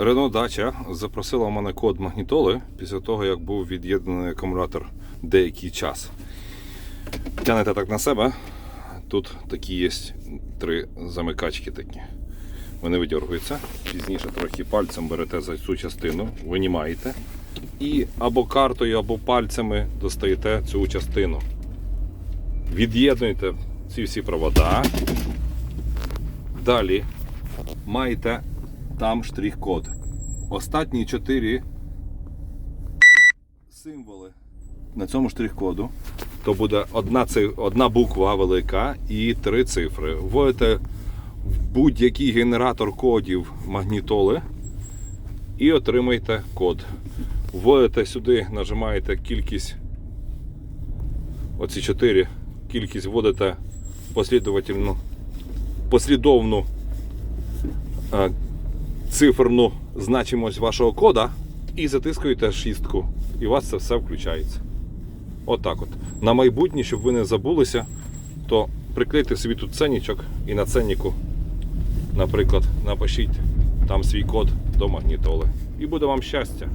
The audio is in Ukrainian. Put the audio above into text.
Рено Дача запросила в мене код магнітоли після того, як був від'єднаний акумулятор деякий час. Тянете так на себе. Тут такі є три замикачки такі. Вони видергуються. Пізніше трохи пальцем берете за цю частину, винімаєте. І або картою, або пальцями достаєте цю частину. Від'єднуєте ці всі провода. Далі маєте там штрих-код. Останні чотири символи на цьому штрих-коду. То буде одна, ци- одна буква велика і три цифри. Вводите в будь-який генератор кодів магнітоли і отримаєте код. Вводите сюди, нажимаєте кількість. Оці чотири. Кількість вводите послідовательну, послідовну е, циферну значимость вашого кода і затискуєте шістку. І у вас це все включається. Отак от. На майбутнє, щоб ви не забулися, то приклейте собі тут ценічок і на ценнику, наприклад, напишіть там свій код до магнітоли. І буде вам щастя.